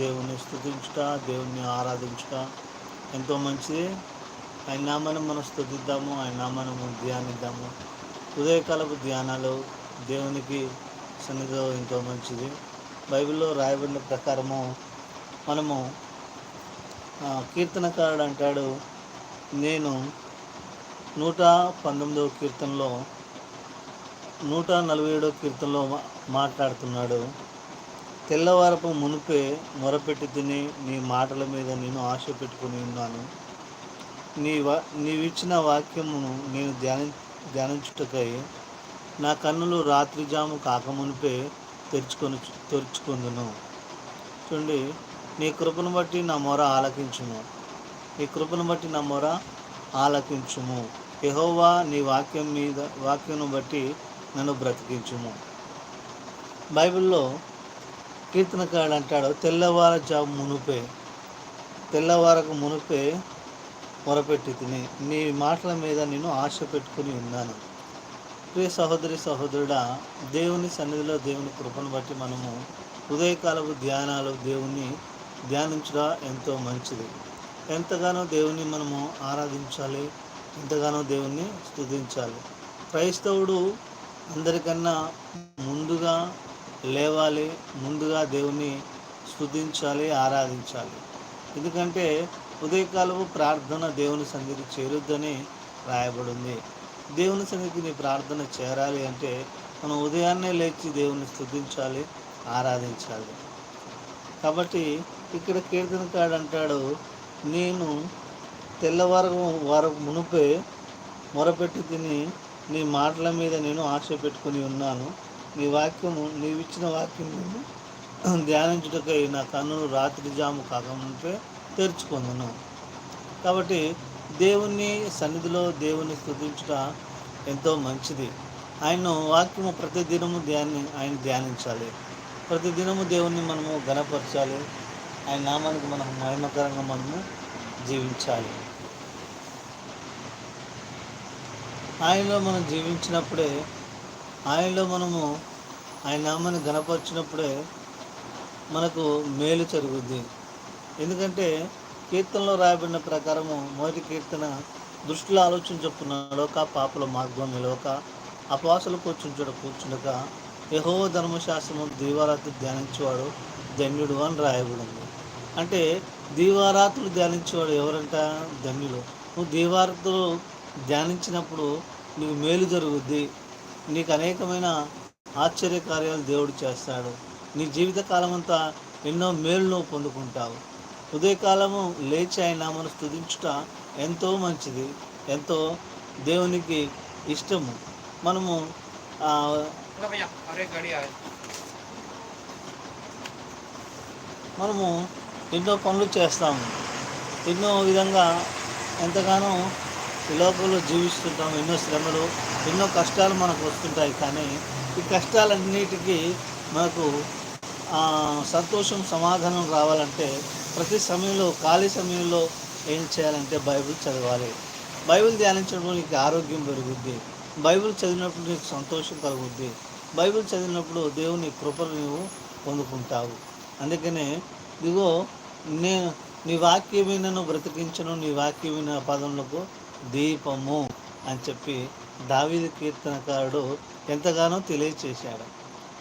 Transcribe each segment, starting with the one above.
దేవుని స్థుతించుట దేవుణ్ణి ఆరాధించుట ఎంతో మంచిది. ఆయన నామాన్ని మనం స్థుతిద్దాము ఆయన నామాన్ని మనం ధ్యానిద్దాము. ఉదయకాలపు ధ్యానాలు దేవునికి సన్నిధిలో ఎంతో మంచిది. బైబిల్లో రాయబడిన ప్రకారము మనము కీర్తనకారుడు అంటాడు నేను నూట పంతొమ్మిదవ కీర్తనలో నూట నలభై ఏడవ కీర్తనలో మా- మాట్లాడుతున్నాడు. తెల్లవారపు మునిపే మొరపెట్టి తిని నీ మాటల మీద నేను ఆశ పెట్టుకుని ఉన్నాను. నీ వా నీవిచ్చిన వాక్యమును నేను ధ్యాని ధ్యానించుటకై నా కన్నులు రాత్రి జాము కాకమునిపే తెరుచుకొని తెరుచుకుందును. చూడండి నీ కృపను బట్టి నా మొర ఆలకించుము. నీ కృపను బట్టి నా మొర ఆలకించుము. యహోవా నీ వాక్యం మీద వాక్యం బట్టి నన్ను బ్రతికించుము. బైబిల్లో కీర్తనకారుడు అంటాడు తెల్లవారజాము మునుపే తెల్లవారకు మునుపే మొరపెట్టి తిని నీ మాటల మీద నేను ఆశ పెట్టుకుని ఉన్నాను. ప్రియ సహోదరి సహోదరుడా దేవుని సన్నిధిలో దేవుని కృపను బట్టి మనము ఉదయకాలపు ధ్యానాలు దేవుని ధ్యానించడం ఎంతో మంచిది. ఎంతగానో దేవుని మనము ఆరాధించాలి ఎంతగానో దేవుణ్ణి స్తుతించాలి. క్రైస్తవుడు అందరికన్నా ముందుగా లేవాలి ముందుగా దేవుని స్థుతించాలి ఆరాధించాలి. ఎందుకంటే ఉదయకాలపు ప్రార్థన దేవుని సన్నిధికి చేరుద్దని రాయబడింది. దేవుని సన్నిధికి నీ ప్రార్థన చేరాలి అంటే మనం ఉదయాన్నే లేచి దేవుని స్థుతించాలి ఆరాధించాలి. కాబట్టి ఇక్కడ కీర్తనకాడు అంటాడు నేను తెల్లవారు వరకు మునుపే మొరపెట్టి తిని నీ మాటల మీద నేను ఆశ పెట్టుకుని ఉన్నాను. నీ వాక్యము నీవిచ్చిన వాక్యం నేను ధ్యానించుటకై నా కన్నులు రాత్రి జాము కాకముందే తెరుచుకుందును. కాబట్టి దేవుని సన్నిధిలో దేవుని స్థుతించుట ఎంతో మంచిది. ఆయన వాక్యము ప్రతి దినము ధ్యాన్ని ఆయన ధ్యానించాలి. ప్రతి దినము దేవుణ్ణి మనము గణపరచాలి. ఆయన నామానికి మనం మహిమకరంగా మనము జీవించాలి. ఆయనలో మనం జీవించినప్పుడే ఆయనలో మనము ఆయన నామాన్ని గణపరిచినప్పుడే మనకు మేలు జరుగుద్ది. ఎందుకంటే కీర్తనలో రాయబడిన ప్రకారము మొదటి కీర్తన దృష్టిలో ఆలోచన చొప్పున నడవక పాపల మార్గం నిలవక అపవాసలు కూర్చుంచడం కూర్చుండక యహో ధర్మశాస్త్రము దీవారాత్రి ధ్యానించేవాడు ధన్యుడు అని రాయబడింది. అంటే దీవారాత్రులు ధ్యానించేవాడు ఎవరంట? ధన్యుడు నువ్వు దీవారాత్రులు ధ్యానించినప్పుడు నీకు మేలు జరుగుద్ది. నీకు అనేకమైన ఆశ్చర్యకార్యాలు దేవుడు చేస్తాడు. నీ జీవితకాలం అంతా ఎన్నో మేలును పొందుకుంటావు. ఉదయకాలము లేచి ఆయన మనం స్థుతించుట ఎంతో మంచిది. ఎంతో దేవునికి ఇష్టము. మనము మనము ఎన్నో పనులు చేస్తాము. ఎన్నో విధంగా ఎంతగానో ఈ లోకంలో జీవిస్తుంటాం ఎన్నో శ్రమలు ఎన్నో కష్టాలు మనకు వస్తుంటాయి కానీ ఈ కష్టాలన్నిటికీ మనకు సంతోషం సమాధానం రావాలంటే ప్రతి సమయంలో ఖాళీ సమయంలో ఏం చేయాలంటే బైబిల్ చదవాలి. బైబిల్ ధ్యానించడం నీకు ఆరోగ్యం పెరుగుద్ది. బైబిల్ చదివినప్పుడు నీకు సంతోషం కలుగుద్ది. బైబిల్ చదివినప్పుడు దేవుని కృపను నీవు పొందుకుంటావు. అందుకనే ఇదిగో నేను నీ వాక్యమైనను బ్రతికించను నీ వాక్యమైన పదములకు దీపము అని చెప్పి దావిది కీర్తనకారుడు ఎంతగానో తెలియచేశాడు.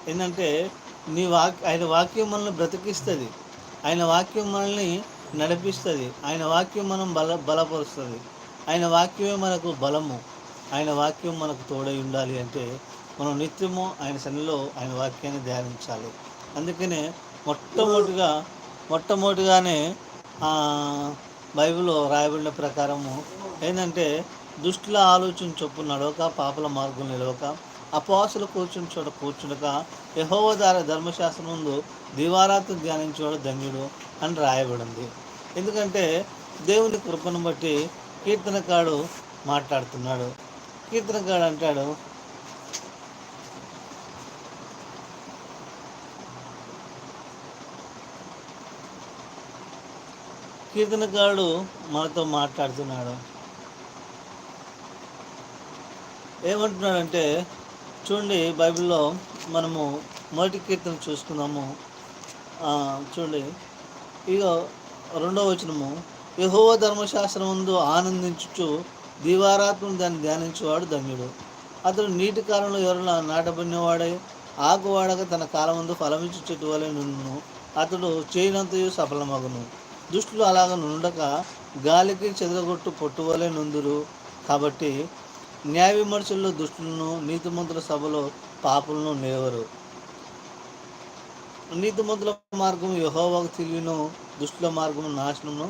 ఏంటంటే నీ వాక్ ఆయన వాక్యం మనల్ని బ్రతికిస్తుంది. ఆయన వాక్యం మనల్ని నడిపిస్తుంది. ఆయన వాక్యం మనం బల బలపరుస్తుంది. ఆయన వాక్యమే మనకు బలము. ఆయన వాక్యం మనకు తోడై ఉండాలి అంటే మనం నిత్యము ఆయన శనిలో ఆయన వాక్యాన్ని ధ్యానించాలి. అందుకనే మొట్టమొదటిగా మొట్టమొదటిగానే బైబిల్లో రాయబడిన ప్రకారము ఏంటంటే దుష్టుల ఆలోచన చొప్పు నడవక పాపల మార్గం నిలవక అపవాసులు కూర్చుని చోట కూర్చునక యహోవదార ధర్మశాస్త్రం ముందు దివారాత్రి ధ్యానించేవాడు ధన్యుడు అని రాయబడింది. ఎందుకంటే దేవుని కృపను బట్టి కీర్తనకాడు మాట్లాడుతున్నాడు. కీర్తనకాడు అంటాడు కీర్తనకారుడు మనతో మాట్లాడుతున్నాడు. ఏమంటున్నాడంటే చూడండి బైబిల్లో మనము మొదటి కీర్తన చూసుకుందాము చూడండి. ఇక రెండవ వచనము. యహోవ ధర్మశాస్త్రం ముందు ఆనందించుచు దీవారాత్మను దాన్ని ధ్యానించేవాడు ధన్యుడు. అతడు నీటి కాలంలో ఎవరైనా నాటబడినవాడై ఆకు వాడక తన కాలం ముందు ఫలమిచ్చు చెట్టు వలె అతడు చేయనంతయు సఫలమగును. దుష్టులు అలాగ నుండక గాలికి చెదరగొట్టు పొట్టు వలె నుందురు. కాబట్టి న్యాయ విమర్శల్లో దుష్టులను నీతిమంతుల సభలో పాపులను నేవరు నీతిమంతుల మార్గం యహోవాకు తెలియను దుష్టుల మార్గం నాశనము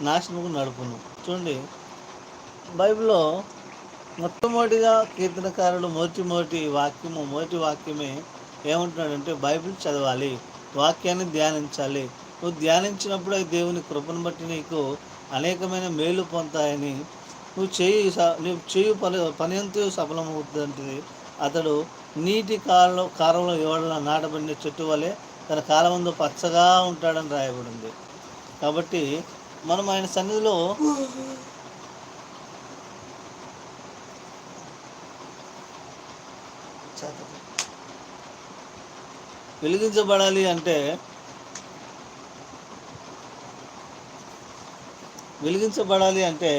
నాశనముకు నడుపును. చూడండి బైబిల్లో మొట్టమొదటిగా కీర్తనకారులు మొదటి మొదటి వాక్యము మొదటి వాక్యమే ఏమంటున్నాడంటే బైబిల్ చదవాలి వాక్యాన్ని ధ్యానించాలి. నువ్వు ధ్యానించినప్పుడు దేవుని కృపను బట్టి నీకు అనేకమైన మేలు పొందాయని నువ్వు చేయి నువ్వు చేయు పని పని ఎంతో సఫలమవుతుంది అతడు నీటి కాలంలో కాలంలో ఎవడన నాటబడిన చెట్టు వలె తన కాలమందు పచ్చగా ఉంటాడని రాయబడింది. కాబట్టి మనం ఆయన సన్నిధిలో వెలిగించబడాలి అంటే వెలిగించబడాలి అంటే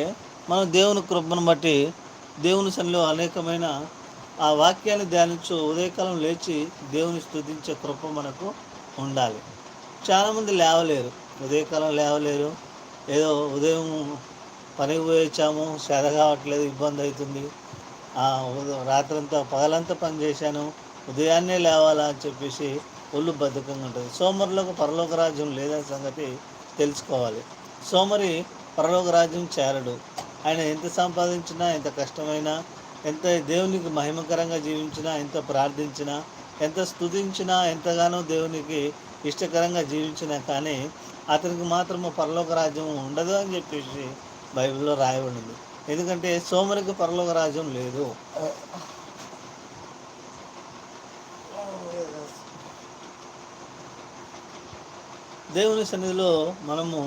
మనం దేవుని కృపను బట్టి దేవుని సన్నిలో అనేకమైన ఆ వాక్యాన్ని ధ్యానించు ఉదయకాలం లేచి దేవుని స్థుతించే కృప మనకు ఉండాలి. చాలామంది లేవలేరు. ఉదయకాలం లేవలేరు. ఏదో ఉదయం పనికి పోయొచ్చాము సేద కావట్లేదు ఇబ్బంది అవుతుంది. ఆ, రాత్రంతా పగలంతా పని చేశాను ఉదయాన్నే లేవాలా అని చెప్పేసి ఒళ్ళు బద్ధకంగా ఉంటుంది. సోమరులకు పరలోక రాజ్యం లేదనే సంగతి తెలుసుకోవాలి. సోమరి పరలోక రాజ్యం చేరడు. ఆయన ఎంత సంపాదించినా ఎంత కష్టమైనా ఎంత దేవునికి మహిమకరంగా జీవించినా ఎంత ప్రార్థించినా ఎంత స్తుతించినా ఎంతగానో దేవునికి ఇష్టకరంగా జీవించినా కానీ అతనికి మాత్రము పరలోక రాజ్యం ఉండదు అని చెప్పేసి బైబిల్లో రాయబడింది ఎందుకంటే సోమరికి పరలోక రాజ్యం లేదు. దేవుని సన్నిధిలో మనము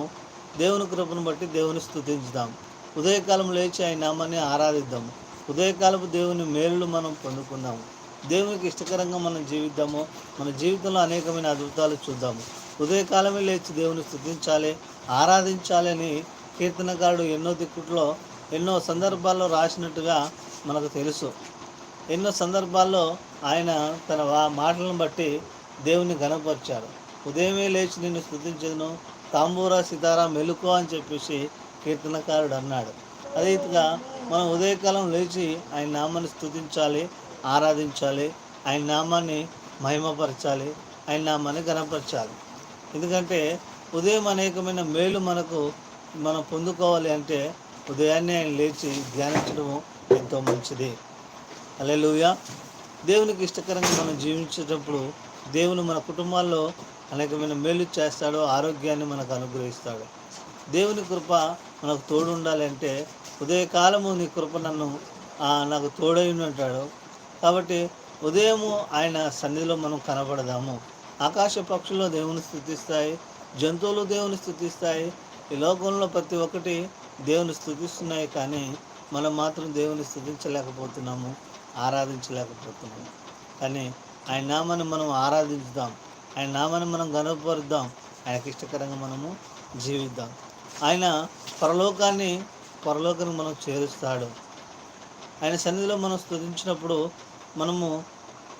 దేవుని కృపను బట్టి దేవుని స్థుతించుదాం ఉదయకాలం లేచి ఆయన నామాన్ని ఆరాధిద్దాము. ఉదయకాలపు దేవుని మేలులు మనం పొందుకుందాము. దేవునికి ఇష్టకరంగా మనం జీవిద్దాము. మన జీవితంలో అనేకమైన అద్భుతాలు చూద్దాము. ఉదయకాలమే లేచి దేవుని స్థుతించాలి ఆరాధించాలి అని కీర్తనకారుడు ఎన్నో దిక్కుట్లో ఎన్నో సందర్భాల్లో రాసినట్టుగా మనకు తెలుసు. ఎన్నో సందర్భాల్లో ఆయన తన మాటలను బట్టి దేవుని ఘనపరిచారు. ఉదయమే లేచి నిన్ను స్తుతించదును తాంబూరా సితారా మెలుకో అని చెప్పేసి కీర్తనకారుడు అన్నాడు అదే రీతిగా మనం ఉదయకాలం లేచి ఆయన నామాన్ని స్తుతించాలి ఆరాధించాలి ఆయన నామాన్ని మహిమపరచాలి ఆయన నామాన్ని గణపరచాలి ఎందుకంటే ఉదయం అనేకమైన మేలు మనకు మనం పొందుకోవాలి అంటే ఉదయాన్నే ఆయన లేచి ధ్యానించడం ఎంతో మంచిది. అలెలుయ దేవునికి ఇష్టకరంగా మనం జీవించేటప్పుడు దేవుని మన కుటుంబాల్లో అనేకమైన మేలు చేస్తాడు ఆరోగ్యాన్ని మనకు అనుగ్రహిస్తాడు. దేవుని కృప మనకు తోడు ఉండాలంటే ఉదయకాలము నీ కృప నన్ను నాకు తోడై ఉంటాడు కాబట్టి ఉదయము ఆయన సన్నిధిలో మనం కనబడదాము. ఆకాశ పక్షులు దేవుని స్థుతిస్తాయి జంతువులు దేవుని స్థుతిస్తాయి ఈ లోకంలో ప్రతి ఒక్కటి దేవుని స్థుతిస్తున్నాయి కానీ మనం మాత్రం దేవుని స్థుతించలేకపోతున్నాము ఆరాధించలేకపోతున్నాము. కానీ ఆయన నామాన్ని మనం ఆరాధించుదాం ఆయన నామాన్ని మనం గనపరుద్దాం ఆయనకి ఇష్టకరంగా మనము జీవిద్దాం. ఆయన పరలోకాన్ని పరలోకాన్ని మనం చేరుస్తాడు. ఆయన సన్నిధిలో మనం స్థుతించినప్పుడు మనము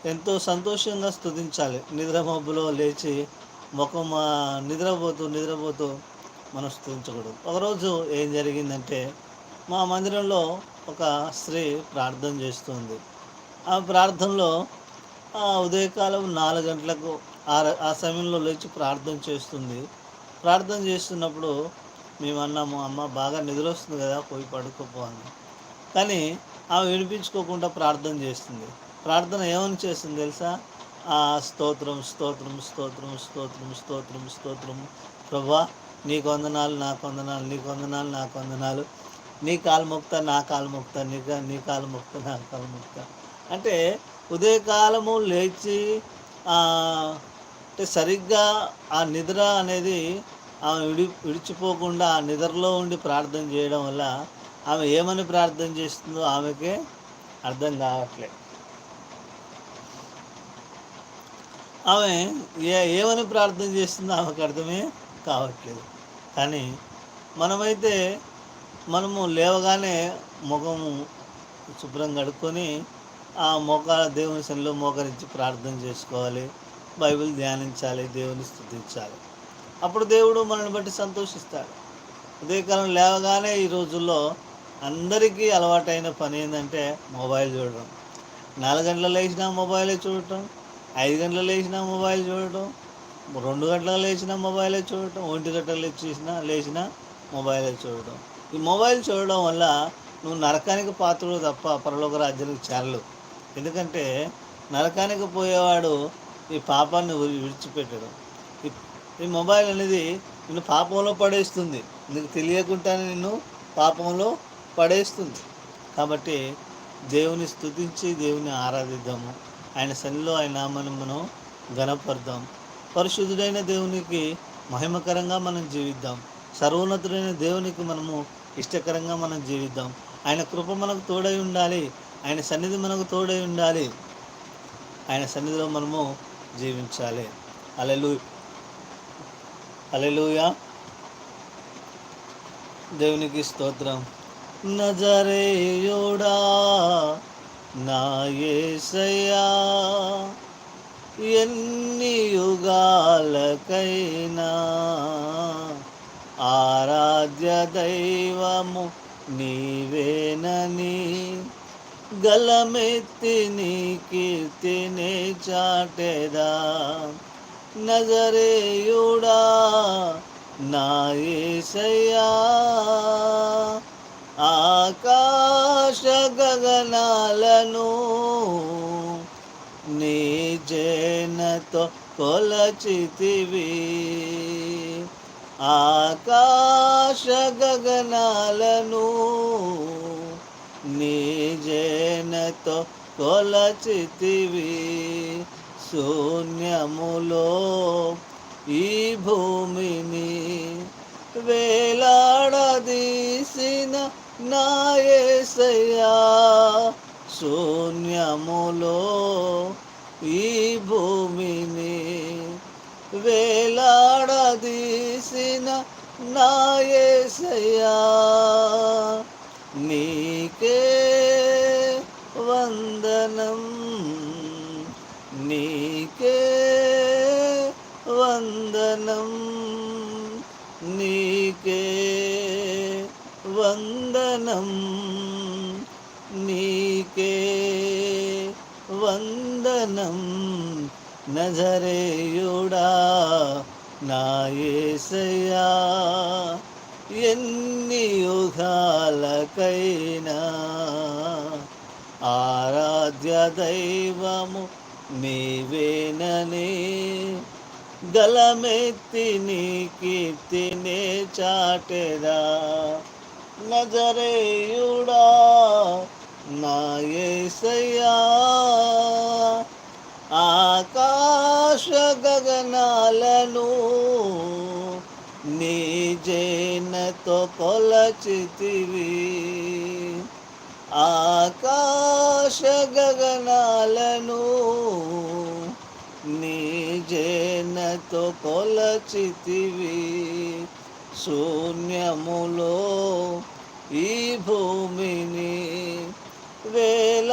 ఎంతో సంతోషంగా స్తుతించాలి. నిద్ర మబ్బులో లేచి ముఖం నిద్రపోతూ నిద్రపోతూ మనం స్తుతించకూడదు. ఒకరోజు ఏం జరిగిందంటే మా మందిరంలో ఒక స్త్రీ ప్రార్థన చేస్తుంది. ఆ ప్రార్థనలో ఉదయకాలం నాలుగు గంటలకు ఆ ఆ సమయంలో లేచి ప్రార్థన చేస్తుంది. ప్రార్థన చేస్తున్నప్పుడు మేము అన్నాము అమ్మ బాగా నిద్ర వస్తుంది కదా పోయి పడుకోపో కానీ ఆమె వినిపించుకోకుండా ప్రార్థన చేస్తుంది. ప్రార్థన ఏమని చేస్తుంది తెలుసా? ఆ స్తోత్రం స్తోత్రం స్తోత్రం స్తోత్రం స్తోత్రం స్తోత్రం. ప్రభా నీకు వందనాలు నాకు వందనాలు నీకు వందనాలు నాకు వందనాలు నీ కాలు మొక్త నా కాలు నీ కా- నీ కాలు నా కాలు అంటే ఉదయకాలము లేచి అంటే సరిగ్గా ఆ నిద్ర అనేది ఆమె విడి విడిచిపోకుండా నిద్రలో ఉండి ప్రార్థన చేయడం వల్ల ఆమె ఏమని ప్రార్థన చేస్తుందో ఆమెకే అర్థం కావట్లేదు ఆమె ఏ ఏమని ప్రార్థన చేస్తుందో ఆమెకు అర్థమే కావట్లేదు. కానీ మనమైతే మనము లేవగానే ముఖము శుభ్రం కడుక్కొని ఆ మోకాల దేవుని శనిలో మోకరించి ప్రార్థన చేసుకోవాలి. బైబిల్ ధ్యానించాలి దేవుని స్థుతించాలి. అప్పుడు దేవుడు మనల్ని బట్టి సంతోషిస్తాడు. ఉదయకాలం లేవగానే ఈ రోజుల్లో అందరికీ అలవాటైన పని ఏంటంటే మొబైల్ చూడడం. నాలుగు గంటలు లేచినా మొబైలే చూడటం ఐదు గంటలు లేచినా మొబైల్ చూడటం రెండు గంటల లేచినా మొబైలే చూడటం ఒంటి గంటలు లేచినా లేచినా మొబైలే చూడటం. ఈ మొబైల్ చూడడం వల్ల నువ్వు నరకానికి పాత్రలు తప్ప పరలోక రాజ్యానికి చేరలు ఎందుకంటే నరకానికి పోయేవాడు ఈ పాపాన్ని విడిచిపెట్టడం. విడిచిపెట్టడు ఈ- మొబైల్ అనేది నిన్ను పాపంలో పడేస్తుంది. నీకు తెలియకుండానే నిన్ను పాపంలో పడేస్తుంది. కాబట్టి దేవుని స్థుతించి దేవుని ఆరాధిద్దాము. ఆయన శనిలో ఆయన నామాన్ని మనం గణపడదాం పరిశుద్ధుడైన దేవునికి మహిమకరంగా మనం జీవిద్దాం. సర్వోన్నతుడైన దేవునికి మనము ఇష్టకరంగా మనం జీవిద్దాం. ఆయన కృప మనకు తోడై ఉండాలి. ఆయన సన్నిధి మనకు తోడై ఉండాలి. ఆయన సన్నిధిలో మనము జీవించాలి. అలెలు అలెలుయా దేవునికి స్తోత్రం. నజరేయుడా నా యేసయ్యా ఎన్ని యుగాలకైనా ఆరాధ్య దైవము నీవేనని గలమెత్తి నీ కీర్తిని చాటెదా. నజరేయుడా నా యేసయ్యా ఆకాశ గగనాలను నీ జనతో కొలచితివి. ఆకాశ గగనాలను నీ జనతో కొలచితివి. శూన్యములో ఈ భూమిని వేలాడదీసిన నాయసయ్యా. శూన్యములో ఈ భూమిని వేలాడదీసిన నాయసయ్యా. నీకే వందనం. వందనం నీకే వందనం నీకే వందనం. నజరేయుడా నాయసయ్యా ఎన్ని యుగాలకైనా ఆరాధ్య దైవము నీవేననే. గలమెత్తి నీ కీర్తినే చాటెదా నజరేయుడా నా యేసయ్యా ఆకాశ గగనాలను నీ జేనతో కొలచితివి ఆకాశ గగనాలను నీ జేనతో కొలచితివి. శూన్యములో ఈ భూమిని వేలాడదీసిన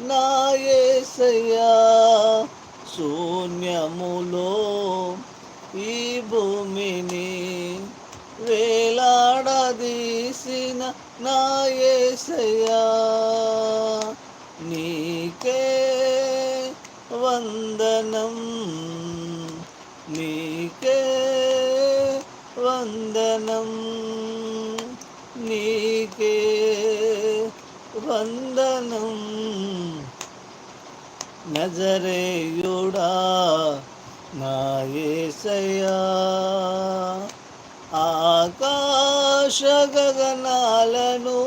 నాయసయ్యా శూన్యములో ఈ భూమిని వేలాడదీసిన నాయసయ్యా నీకే వందనం. నీకే వందనం. నీకే వందనం. నజరేయుడా నా ఆకాశ గగనాలను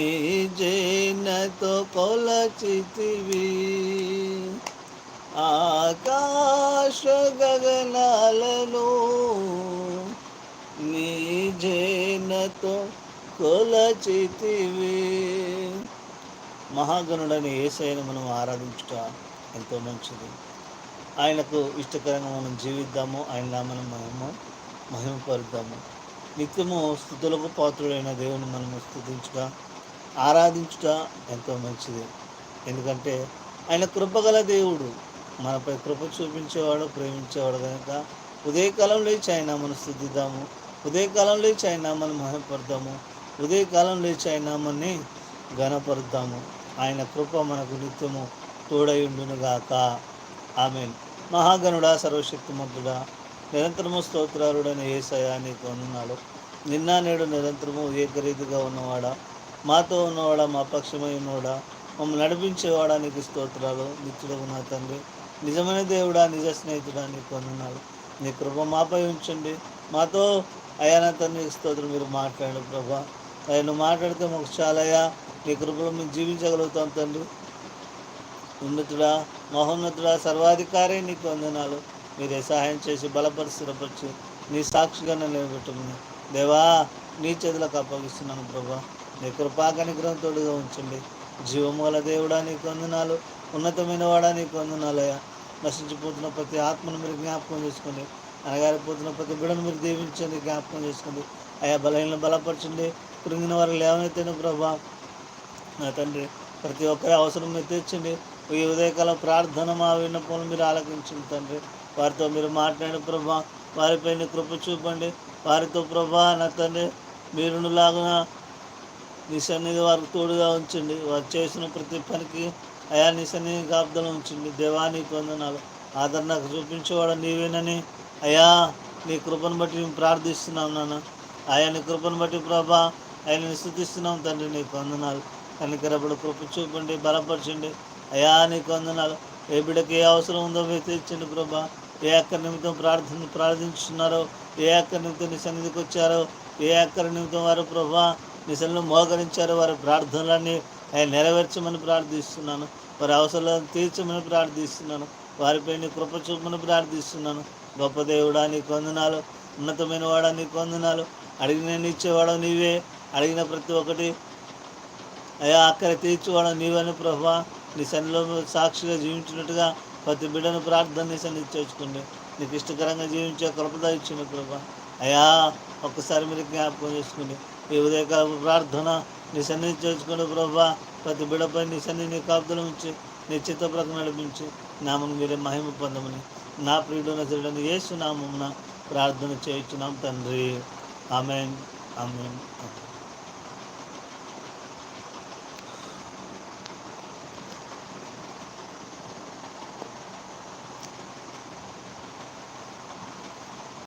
నిజేనతో కొలచితివి. ఆకాశ గగనాలను నీ కొలచితివి. మహాగణుడని ఏసైన మనం ఆరాధించుట ఎంతో మంచిది. ఆయనకు ఇష్టకరంగా మనం జీవిద్దాము ఆయన నామను మనము మహిమపరుద్దాము. నిత్యము స్థుతులకు పాత్రుడైన దేవుని మనము స్థుతించుగా ఆరాధించుట ఎంతో మంచిది. ఎందుకంటే ఆయన కృపగల దేవుడు. మనపై కృప చూపించేవాడు ప్రేమించేవాడు కనుక ఉదయకాలం లేచి ఆయన మనం స్థుతిద్దాము. ఉదయకాలం లేచి ఆయన మనం మహిమపడదాము ఉదయకాలం లేచి ఆయన మనని ఘనపరుద్దాము. ఆయన కృప మనకు నిత్యము తోడయుండునుగాక. ఆమె మహాగణుడా సర్వశక్తిమంతుడా నిరంతరము స్తోత్రాలుడని ఏసయా నీకు వందనాలు. నిన్న నేడు నిరంతరము ఏకరీతిగా ఉన్నవాడా? మాతో ఉన్నవాడా మా పక్షమై ఉన్నవాడా? మమ్మల్ని నడిపించేవాడా నీకు స్తోత్రాలు? నిత్యుడకు నా తండ్రి నిజమైన దేవుడా నిజ స్నేహితుడా నీకు వందనాలు. నీ కృప మాపై ఉంచండి. మాతో అయా నా తండ్రి స్తోత్రం. మీరు మాట్లాడండి ప్రభా. అయ్యా నువ్వు మాట్లాడితే మాకు చాలయ్యా. నీ కృపలో మేము జీవించగలుగుతాం తండ్రి. ఉన్నతుడా మహోన్నతుడా సర్వాధికారి నీకు వందనాలు. మీరే సహాయం చేసి బలపరిస్థిరపరిచి నీ సాక్షిగా నిలబెట్టుకుని. దేవా నీ చేతులకు అప్పగిస్తున్నాను ప్రభా. నీ కృపాకనిగ్రహం తోడుగా ఉంచండి. జీవమూల దేవుడా నీకు వందనాలు. ఉన్నతమైన వాడా నీకు వందనాలయ్యా నశించిపోతున్న ప్రతి ఆత్మను మీరు జ్ఞాపకం చేసుకోండి అనగారిపోతున్న ప్రతి బిడను మీరు దీవించండి జ్ఞాపకం చేసుకోండి అయా బలహీన బలపరచండి. కృంగిన వారు లేవనెత్తిన ప్రభా. నా తండ్రి ప్రతి ఒక్కరి అవసరం మీరు తీర్చండి. ఈ ఉదయకాలం ప్రార్థన మా విన్నపములు మీరు ఆలకించండి తండ్రి. వారితో మీరు మాట్లాడిన ప్రభా వారిపై కృప చూపండి. వారితో ప్రభా నా తండ్రి మీరులాగా నీ సన్నిధి వారికి తోడుగా ఉంచండి. వారు చేసిన ప్రతి పనికి అయా నీ సన్నిధి కాపుదలు ఉంచండి దేవానికి వందనాలు. ఆదరణకు చూపించేవాడు నీవేనని అయా నీ కృపను బట్టి మేము ప్రార్థిస్తున్నాం నాన్న. ఆయా నీ కృపను బట్టి ప్రభా ఆయనని స్థుతిస్తున్నాం తండ్రి నీకు వందనాలు. కనికరపడు కృప చూపండి బలపరచండి. అయా నీకు వందనాలు. ఏ బిడ్డకి ఏ అవసరం ఉందో మీరు తీర్చండి ప్రభా. ఏ అక్కడి నిమిత్తం ప్రార్థన ప్రార్థించున్నారో ఏ అక్కడి నిమిత్తం నీ సన్నిధికి వచ్చారో ఏ అక్కడి నిమిత్తం వారు ప్రభా నీ మోకరించారు. వారి ప్రార్థనలన్నీ ఆయన నెరవేర్చమని ప్రార్థిస్తున్నాను. వారి అవసరాలను తీర్చమని ప్రార్థిస్తున్నాను. వారిపై నీ కృప చూపమని ప్రార్థిస్తున్నాను. గొప్ప దేవుడా నీ కొందనాలు ఉన్నతమైన వాడా నీ కొందనాలు. అడిగిన ఇచ్చేవాడు నీవే. అడిగిన ప్రతి ఒక్కటి అయ్యా అక్కడ తీర్చేవాడు నీవని ప్రభా నీ సన్నిలో సాక్షిగా జీవించినట్టుగా ప్రతి బిడ్డను ప్రార్థన నీ సన్నిధి నీకు ఇష్టకరంగా జీవించే కృపద ఇచ్చిన ప్రభా అయ్యా ఒక్కసారి మీరు జ్ఞాపకం చేసుకోండి ఈ ఉదయకాల ప్రార్థన నీ సన్నిధి చేసుకోండి ప్రభా ప్రతి బిడపై నీ సన్నిధి నీ కాపుదలు ఉంచి నీ చిత్త ప్రకటన నడిపించి నామను మీరే మహిమ పొందమని నా ప్రియుడు నజరుడని యేసు నామమున ప్రార్థన చేయించున్నాం తండ్రి. Amen amen amen.